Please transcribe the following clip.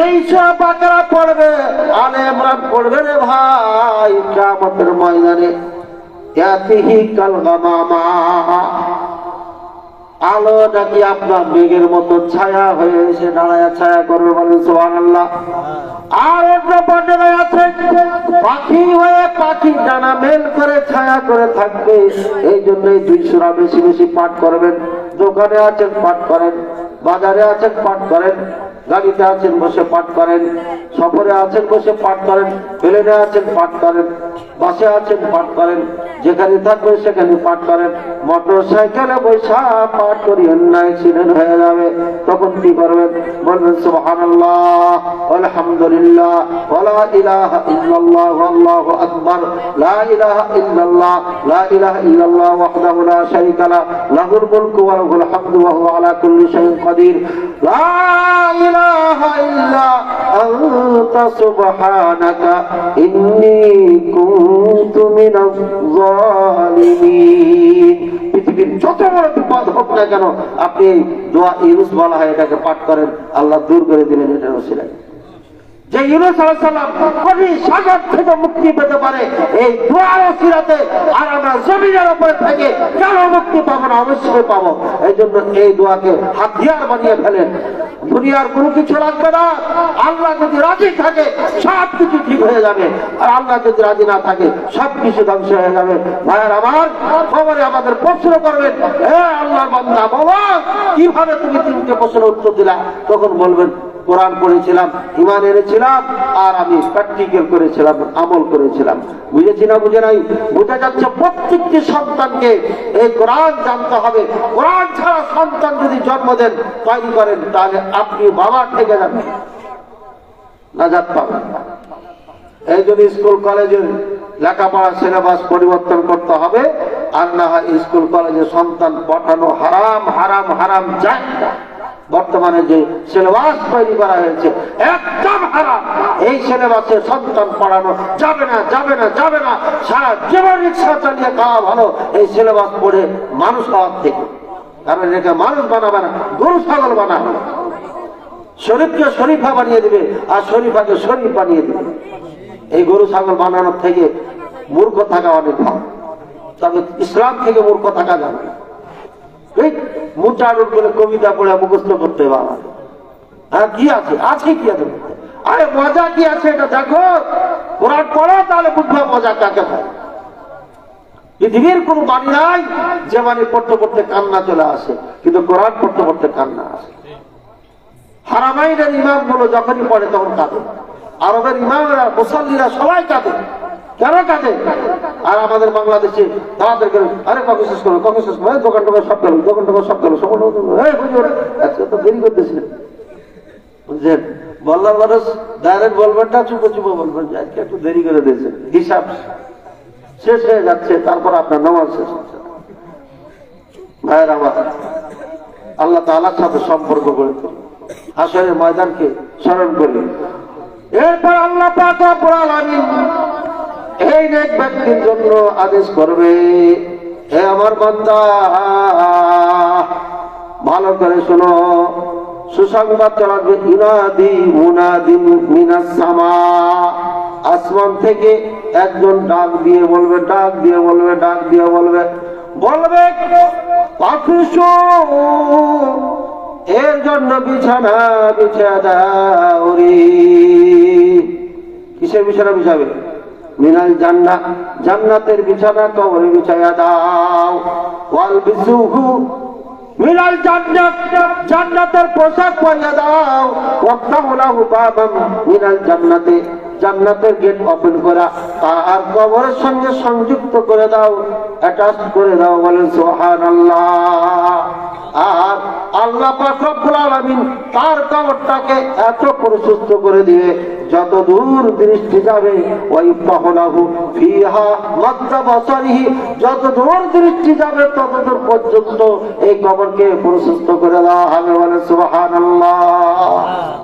যেই সব বাকারা পড়বে আলে ইমরান পড়বে রে ভাই, কিয়ামতের ময়দানে। ইয়াতিহি কাল গামামা। আলো নাকি আপনার মেঘের মতো ছায়া হয়ে এসে দাঁড়ায় ছায়া করবে বলেন সোহান আল্লাহ আর অন্য বর্ণনায় আছে, পাখি হয়ে পাখি ডানা মেল করে ছায়া করে থাকবে। এই জন্যই দুই সুরা বেশি বেশি পাঠ করবেন, দোকানে আছেন, পাঠ করেন, বাজারে আছেন, পাঠ করেন। গাড়িতে আছেন, বসে পাঠ করেন। সফরে আছেন, বসে পাঠ করেন। প্লেনে আছেন, পাঠ করেন। বাসে আছেন, পাঠ করেন। যেখানে থাকবেন, সেখানে পাঠ করেন। মোটর সাইকেলে বৈশা পাঠ করি অন্য অ্যাক্সিডেন্ট হয়ে যাবে। তখন কি করবেন? বলবেন, সুবহানাল্লাহ, আলহামদুলিল্লাহ, ওয়ালা ইলাহা ইল্লাল্লাহ আল্লাহু আকবার, লা ইলাহা ইল্লাল্লাহ, লা ইলাহা ইল্লাল্লাহ ওয়াহদাহু লা শারীকা লা, লাহুল মুলকু ওয়া লাহুল হামদু ওয়া হুয়া আলা কুল্লি শাইইন কাদির। লা ইলাহা ইল্লা আনতা সুবহানাকা, ইন্নী কুনতু মিনাজ জালিমিন এই হাতিয়ার বানিয়ে ফেলেন। দুনিয়ার কোনো কিছু লাগবে না। আল্লাহ যদি রাজি থাকে, সব কিছু ঠিক হয়ে যাবে। আর আল্লাহ যদি রাজি না থাকে, সব কিছু ধ্বংস হয়ে যাবে। ভাইয়ের আমার আমাদের প্রশ্ন করবেন কীভাবে তুমি তিনটে প্রশ্নের উত্তর দিলা? তখন বলবেন, কোরআন পড়েছিলাম ইমান এনেছিলাম, আর আমি প্র্যাকটিক্যাল করেছিলাম, আমল করেছিলাম। বুঝেছি না, বুঝে নাই? বোঝা যাচ্ছে প্রত্যেকটি সন্তানকে এই কোরআন জানতে হবে। কোরআন ছাড়া সন্তান যদি জন্ম দেন, তৈরি করেন, তাহলে আপনি বাবা থেকে যাবেন। নাজাত পাবেন এই জন্য স্কুল, কলেজের লেখাপড়া, সিলেবাস পরিবর্তন করতে হবে। আর না হয় স্কুল, কলেজে সন্তান পাঠানো হারাম হারাম হারাম যায় না। বর্তমানে যে সিলেবাস তৈরি করা হয়েছে, একদম হারাম। এই সিলেবাসে সন্তান পড়ানো যাবে না যাবে না যাবে না। সারা জীবন রিক্সা চালিয়ে খাওয়া ভালো। এই সিলেবাস পড়ে মানুষ হওয়ার থেকে। কারণ এটাকে মানুষ বানাবে না গরু ছাগল বানাবে শরীফকে শরীফা বানিয়ে দিবে, আর শরীফাকে শরীফ বানিয়ে দিবে। এই গরু, ছাগল বানানোর থেকে মূর্খ থাকা অনেক ভালো। তবে ইসলাম থেকে মূর্খ থাকা যাবে কবিতা পড়ে হ্যাঁ কি আছে? কি আছে? এটা দেখো? তাহলে মজা কাকে পৃথিবীর কোন বাণী নাই যে বাণী পড়তে পড়তে কান্না চলে আসে, কিন্তু কোরআন পড়তে পড়তে কান্না আসে। হারামাইনের ইমামগুলো যখনই পড়ে, তখন কাঁদে। আরবের ইমামরা, মুসল্লিরা সবাই কাঁদে। কেন কাঁদে? আর আমাদের বাংলাদেশে তাদের করে আরে কখন শেষ করো কখন শেষ করো দোকান টোকান সব গেল দোকান টোকান সব গেল সব আজকে তো দেরি করতেছিলেন। বুঝলেন বললাম মানুষ ডাইরেক্ট বলবেন না, চুপো চুপো বলবেন। আজকে একটু দেরি করে দিয়েছেন। হিসাব শেষ হয়ে যাচ্ছে, তারপর আপনার নামাজ শেষ হচ্ছে। ভাইয়ের আমার, আল্লাহ তালার সাথে সম্পর্ক গড়ে হাসরের ময়দানকে স্মরণ করি এরপর আল্লাহ এই নেক ব্যক্তির জন্য আদেশ করবে, হে আমার বান্দা, ভালো করে শোনো। সুসংবাদ চালাবে, ইনাদি মুনাদিন মিনাস সামা। আসমান থেকে একজন ডাক দিয়ে বলবে, ডাক দিয়ে বলবে, ডাক দিয়ে বলবে বলবে এর জন্য বিছানা বিছা দাও কিসের বিছানা বিছাবে মিনাল জান্না, জান্নাতের বিছানা কবরে বিছায়া দাও। ওয়াল বিসুহু, মিনাল জান্নাত, জান্নাতের পোশাক পরিয়ে দাও। ওয়াক্তাহু লাহু বাবাম, মিনাল জান্নাতে, জান্নাতের গেট ওপেন করা। আর কবরের সঙ্গে সংযুক্ত করে দাও, অ্যাটাচ করে দাও বলেন সুবহানাল্লাহ। আর আল্লাহ তার কবরটাকে এত প্রশস্ত করে দিয়ে যত দূর দৃষ্টি যাবে ওই পাহনাহু ফিহা যত দূর দৃষ্টি যাবে, তত দূর পর্যন্ত এই কবরকে প্রশস্ত করে দেওয়া হবে বলে সুবহানাল্লাহ।